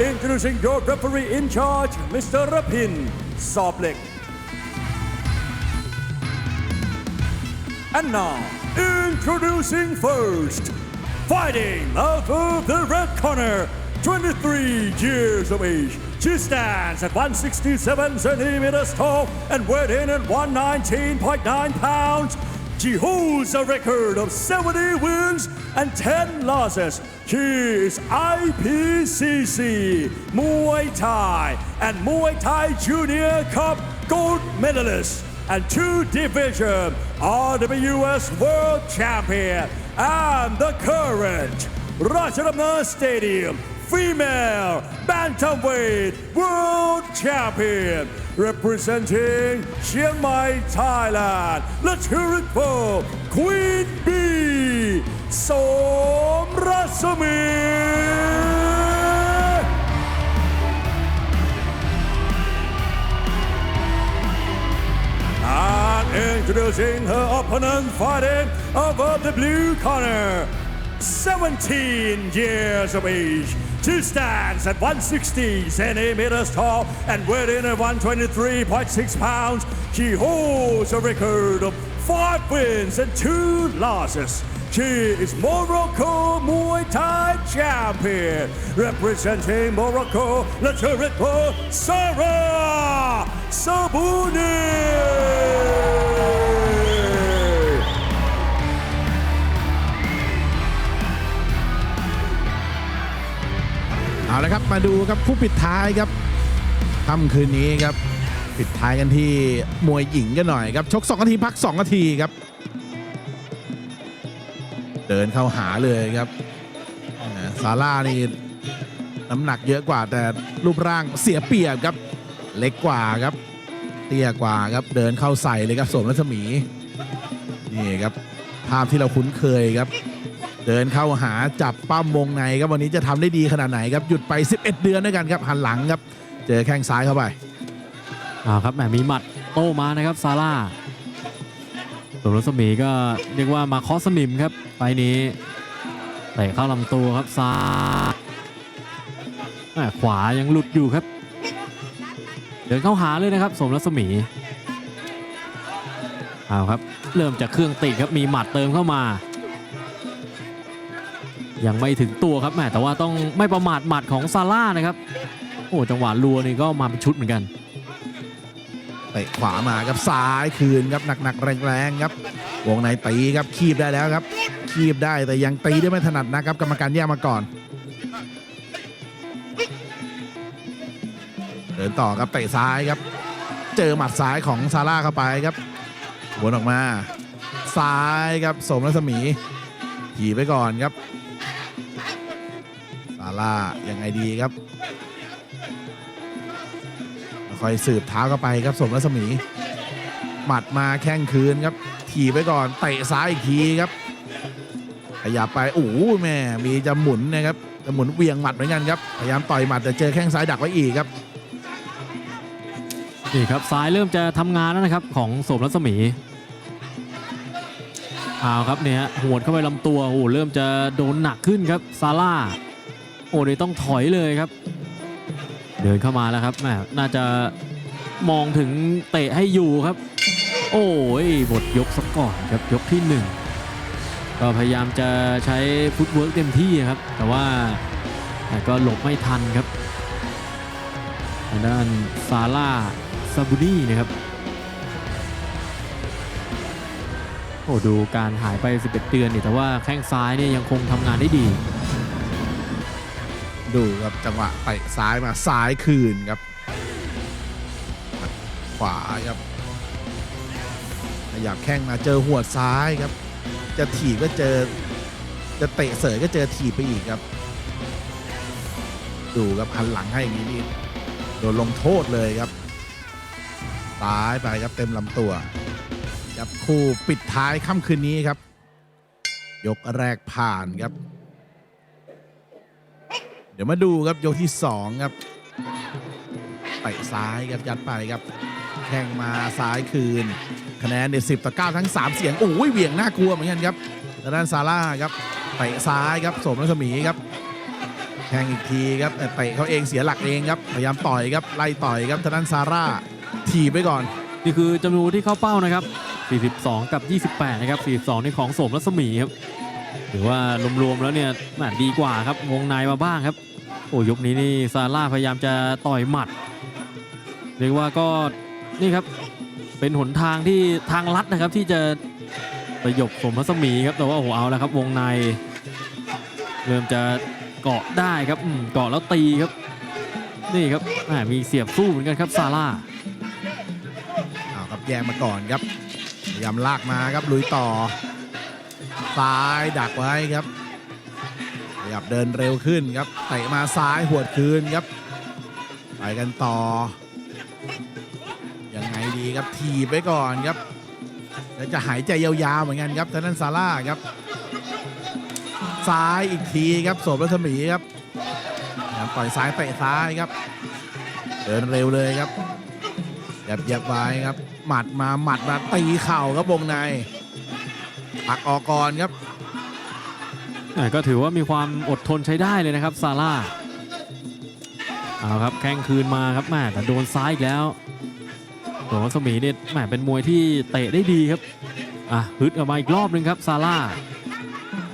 Introducing your referee in charge, Mr. Rapin Soblek. And now, introducing first, fighting out of the red corner, 23 years of age. She stands at 167 centimeters tall and weighed in at 119.9 pounds. She holds a record of 70 wins and 10 losses. She is IPCC, Muay Thai, and Muay Thai Junior Cup gold medalist and two division RWS World Champion and the current Rajadamna Stadium Female Bantamweight World Champion representing Chiang Mai, Thailand. Let's hear it for Queen Bee Som. And introducing her opponent fighting over the blue corner. 17 years of age. She stands at 160 centimeters tall and weighed in at 123.6 pounds. She holds a record of five wins and two losses. She is Morocco Muay Thai champion, representing Morocco. It for Sarah Sabuni. เอาละครับมาดูครับคู่ปิดท้ายครับค่ำคืนนี้ครับปิดท้ายกันที่มวยหญิงกันหน่อยครับชก2นาทีพัก2นาทีครับ เดินเข้าหาเลยครับอ่าซาร่านี่น้ำหนักเยอะกว่าแต่รูปร่างเสียเปรียบครับ เล็กกว่าครับ เตี้ยกว่าครับเดินเข้าใส่เลยครับสมรัศมีนี่ครับภาพที่เราคุ้นเคยครับ เดินเข้าหาจับปั้มวงในครับวันนี้จะทำได้ดีขนาดไหนครับหยุดไป 11 เดือนด้วยกันครับหันหลังครับ เจอแข้งซ้ายเข้าไปเอาครับแหมมีหมัดโต้มานะครับซาร่าส่วนรัศมีก็เรียกว่ามาคอสนิมครับไปนี้เตะเข้าลำตัวครับซ้ายขวายังหลุดอยู่ครับ เดินเข้าหาเลยนะครับ สมรัศมีเอาครับ เริ่มจากเครื่องติดครับมีหมัดเติมเข้ามา ยังไม่ถึงตัวครับแหมแต่ว่าต้องไม่ประมาทหมัดของซาร่านะครับ โอ้จังหวะรัวนี่ก็มาเป็นชุดเหมือนกันเตะขวามาครับซ้ายคืนครับหนักๆแรงๆครับวงในตีครับคีบได้แล้วครับ คีบได้แต่ยังตีได้ไม่ถนัดนะครับกรรมการแยกมาก่อนเดินต่อครับเตะซ้ายครับ เจอหมัดซ้ายของซาร่าเข้าไปครับวนออกมา ซ้ายครับสมรัศมีถีไปก่อนครับ ล่ายังไงดีครับคอยสืบเท้าเข้าไปครับสมรัศมี หมัดมาแข้งคืนครับ ถีบไปก่อนเตะซ้ายอีกทีครับขยับไปโอ้แม่มีจะหมุนนะครับจะหมุนเวียงหมัดเหมือนกันครับพยายามต่อยหมัดแต่เจอแข้งซ้ายดักไว้อีกครับนี่ครับซ้ายเริ่มจะทำงานแล้วนะครับของโสมรัศมีเอาครับเนี่ยหวดเข้าไปลำตัวโอ้โหเริ่มจะโดนหนักขึ้นครับซาร่า โอ้เดี๋ยต้องถอยเลยครับ เดินเข้ามาแล้วครับแหมน่าจะมองถึงเตะให้อยู่ครับ โอ้ยหมดยกซะก่อนครับยกที่หนึ่งก็พยายามจะใช้ฟุตเวิร์กเต็มที่ครับ แต่ว่าก็หลบไม่ทันครับทางด้านซาร่าซาบูนี่นะครับโอ้ดูการหายไป 11 เดือนนี่แต่ว่าแข้งซ้ายเนี่ยยังคงทำงานได้ดี ดูครับจังหวะเตะซ้ายมาซ้ายคืนครับ ขวาครับขยับแข้งมาเจอหัวซ้ายครับ จะถีบก็เจอ จะเตะเสยก็เจอถีบไปอีกครับ ดูครับหันหลังให้อย่างนี้นี่โดนลงโทษเลยครับซ้ายไปครับเต็มลำตัวครับคู่ปิดท้ายค่ำคืนนี้ครับ ยกแรกผ่านครับ ดี๋ยวมาดูครับยกที่2ครับเตะซ้ายครับยัดไปครับแข่งมาซ้ายคืน คะแนนเด็ดสิบต่อเก้าทั้ง 3 เสียงโอ้ยเหวี่ยงน่ากลัวเหมือนกันครับทางด้านซาร่าครับเตะซ้ายครับสมรัศมีครับแข่งอีกทีครับแต่เตะเขาเองเสียหลักเองครับพยายามต่อยครับไล่ต่อยครับทางด้านซาร่าถีบไปก่อน นี่คือจำนวนที่เข้าเป้านะครับ 42 กับ 28 นะครับ 42 นี่ของโสมรัศมีครับถือว่ารวมๆแล้วเนี่ยดีกว่าครับวงในมาบ้างครับ โอ้ยกนี้นี่ซาร่าพยายามจะต่อยหมัด เรียกว่าก็นี่ครับเป็นหนทางที่ทางลัดนะครับที่จะไปหยกสมรัศมีครับแต่ว่าโอ้โหเอาแล้วครับวงใน เริ่มจะเกาะได้ครับอืมเกาะแล้วตีครับ นี่ครับมีเสียบสู้เหมือนกันครับซาร่าเอาครับแยกมาก่อนครับพยายามลากมาครับลุยต่อซ้ายดักไว้ครับ ยับเดินเร็วขึ้นครับเตะมาซ้ายหวดคืนครับไปกันต่อ ยังไงดีครับถีไว้ก่อนครับแล้วจะหายใจยาวๆเหมือนกันครับทางด้านซาร่าครับ ซ้ายอีกทีครับโสมรัศมีครับปล่อยซ้ายเตะซ้ายครับ เดินเร็วเลยครับหยับหยับไว้ครับ หมัดมาหมัดมาตีเข่าครับวงในปักออกก่อนครับ ก็ถือว่ามีความอดทนใช้ได้เลยนะครับซาร่าเอาครับแข้งคืนมาครับแม่แต่โดนซ้ายอีกแล้วตัววัสมีเนี่ยแม่เป็นมวยที่เตะได้ดีครับอะฮึดออกมาอีกรอบหนึงครับซาร่า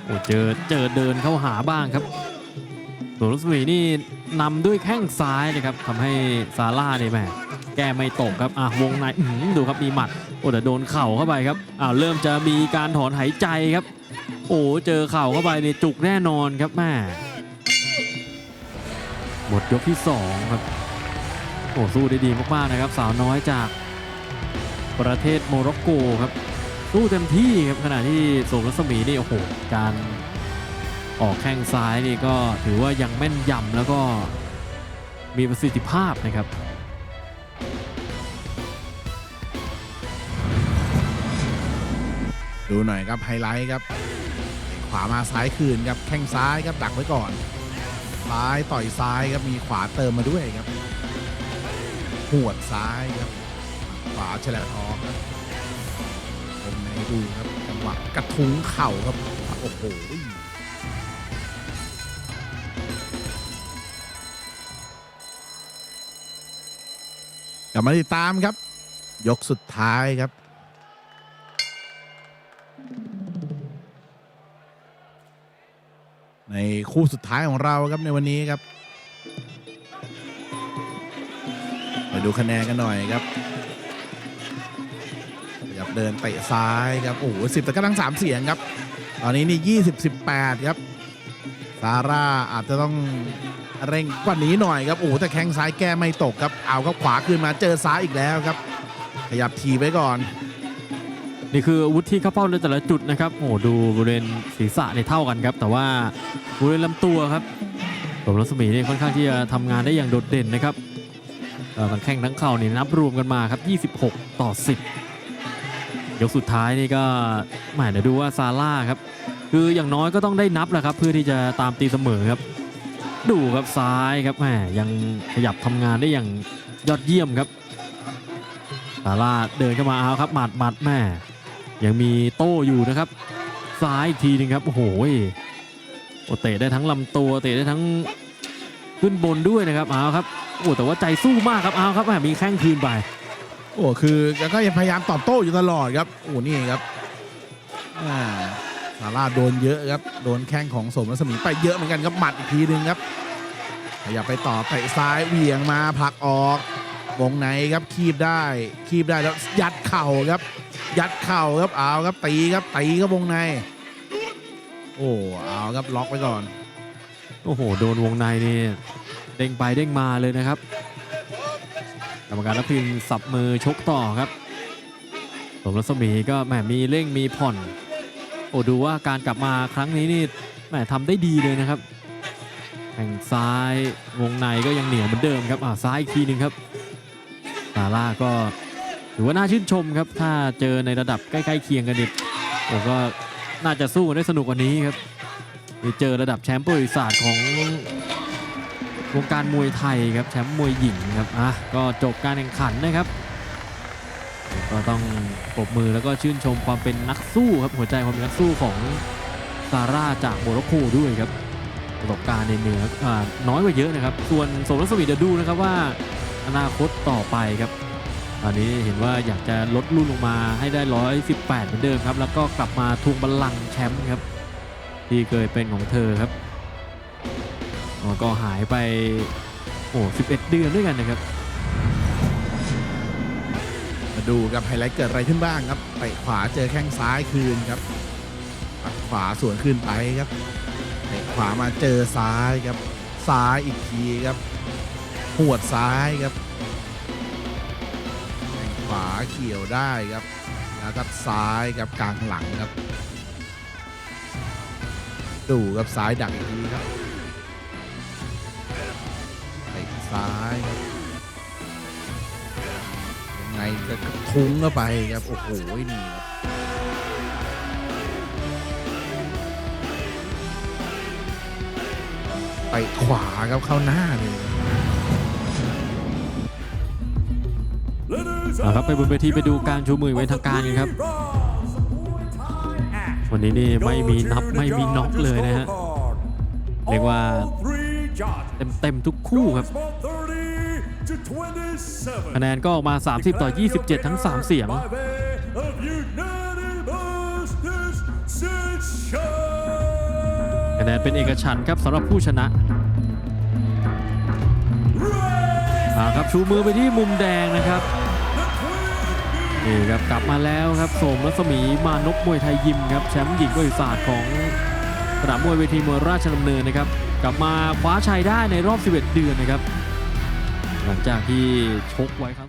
โอ้เจอเจอเดินเข้าหาบ้างครับตัววัสมีนี่นำด้วยแข้งซ้ายนะครับทำให้ซาร่าเนี่ยแม่แก้ไม่ตกครับอะวงในดูครับมีหมัดโอ้แต่โดนเข่าเข้าไปครับอ้าวเริ่มจะมีการถอนหายใจครับ โอ้เจอเข่าเข้าไปในจุกแน่นอนครับแม่หมดยกที่ 2 ครับ โอ้สู้ได้ดีมากๆนะครับ สาวน้อยจากประเทศโมร็อกโกครับ สู้เต็มที่ครับขณะที่โสมรัศมีนี่โอ้โหการออกแข้งซ้ายนี่ก็ถือว่ายังแม่นยำแล้วก็มีประสิทธิภาพนะครับ ดูหน่อยครับไฮไลท์ครับ ขวามาซ้ายคืนครับแข้งซ้ายครับดักไว้ก่อน ซ้ายต่อยซ้ายครับมีขวาเติมมาด้วยครับหวดซ้ายครับ ขวาเฉลบทองครับตรงไหนดูครับจังหวะกระทุ้งเข่าครับโอ้โหกลับมาติดตามครับ ยกสุดท้ายครับ ในคู่สุดท้ายของเราครับในวันนี้ครับไปดูคะแนนกันหน่อยครับยับเดินเตะซ้ายครับโอ้โหสิบแต่ก็ทั้งสามเสียงครับ ตอนนี้นี่ยี่สิบสิบแปดครับซาร่าอาจจะต้องเร่งกว่านี้หน่อยครับโอ้โหแต่แข้งซ้ายแก้ไม่ตกครับเอาครับขวาคืนมาเจอซ้ายอีกแล้วครับ ขยับทีไว้ก่อน นี่คืออาวุธที่เข้าเป้าในแต่ละจุดนะครับโอ้โหดูบริเวณศีรษะเนี่เท่ากันครับ แต่ว่าบริเวณลำตัวครับสมรัศมีนี่ค่อนข้างที่จะทำงานได้อย่างโดดเด่นนะครับเออทั้งแข้งทั้งเข่านี่นับรวมกันมาครับ 26 ต่อ 10 ยกสุดท้ายนี่ก็หมเดี๋ยวดูว่าซาร่าครับ คืออย่างน้อยก็ต้องได้นับแหละครับ เพื่อที่จะตามตีเสมอครับ ดูครับซ้ายครับแหมยังขยับทำงานได้อย่างยอดเยี่ยมครับซาร่าเดินเข้ามาเอาครับหมัดหมัดแม่ ยังมีโต้อยู่นะครับ ซ้ายอีกทีหนึงครับ โอ้โหโอเตะได้ทั้งลำตัวเตะได้ทั้งขึ้นบนด้วยนะครับเอาครับโอ้แต่ว่าใจสู้มากครับเอาครับมีแข้งคืนไปโอ้คือกก็ยังพยายามตอบโต้อยู่ตลอดครับโอ้นี่ครับอ่าซาร่าโดนเยอะครับโดนแข้งของสมรัศมีไปเยอะเหมือนกันครับหมัดอีกทีหนึ่งครับขยับไปต่อเตะซ้ายเหวี่ยงมาผลักออกวงในครับคีบได้คีบได้แล้วยัดเข่าครับ ยัดเข่าครับเอาครับตีครับตีครับวงใน โอ้เอาครับล็อกไว้ก่อน โอ้โห โดนวงในนี่เด้งไปเด้งมาเลยนะครับกรรมการรับพินสับมือชกต่อครับสมรัศมีก็แหมมีเร่งมีผ่อน โอ้ดูว่าการกลับมาครั้งนี้นี่แหมทำได้ดีเลยนะครับแข่งซ้ายวงในก็ยังเหนียวเหมือนเดิมครับอ่าซ้ายอีกทีหนึ่งครับซาร่าก็ ถือว่าน่าชื่นชมครับถ้าเจอในระดับใกล้ๆเคียงกันนิดโอ้ก็น่าจะสู้กันได้สนุกกว่านี้ครับไปเจอระดับแชมป์ประวัติศาสตร์ของวงการมวยไทยครับแชมป์มวยหญิงครับอะก็จบการแข่งขันนะครับก็ต้องปรบมือแล้วก็ชื่นชมความเป็นนักสู้ครับหัวใจความเป็นนักสู้ของซาร่าจากโมร็อกโกด้วยครับประสบการณ์ในเหนืออน้อยกว่าเยอะนะครับ ส่วนสมรัศมีเดี๋ยวดูนะครับว่าอนาคตต่อไปครับ อนนี้เห็นว่าอยากจะลดรุ่นลงมาให้ได้ 118 เหมือนเดิมครับ แล้วก็กลับมาทวงบัลลังก์แชมป์ครับ ที่เคยเป็นของเธอครับแล้วก็หายไปโอ้11 เดือนด้วยกันนะครับ มาดูกับไฮไลท์เกิดอะไรขึ้นบ้างครับเตะขวาเจอแข้งซ้ายคืนครับปัดขวาสวนขึ้นไปครับเตะขวามาเจอซ้ายครับซ้ายอีกทีครับ หวดซ้ายครับ เกี่ยวได้ครับ แล้วก็ซ้ายครับกลางหลังครับ ดูครับซ้ายดักอีกทีครับเตะซ้ายยังไงก็ทุ้งเข้าไปครับ โอ้โหนี่ครับไปขวาครับเข้าหน้าเลย เอาครับไปบนเวทีไปดูการชูมือไว้ทางการกันครับ วันนี้นี่ไม่มีนับไม่มีน็อกเลยนะฮะเรียกว่าเต็มเต็มทุกคู่ครับคะแนนก็ออกมา 30 ต่อ 27 ทั้ง 3 เสียงคะแนนเป็นเอกฉันท์ครับสำหรับผู้ชนะ ครับชูมือไปที่มุมแดงนะครับนี่ครับกลับมาแล้วครับโสมรัศมีมานพมวยไทยยิมครับแชมป์หญิงบริษัทของสนามมวยเวทีมวยราชดำเนินนะครับกลับมาคว้าชัยได้ในรอบ 11 เดือนนะครับ หลังจากที่ชกไว้ครับ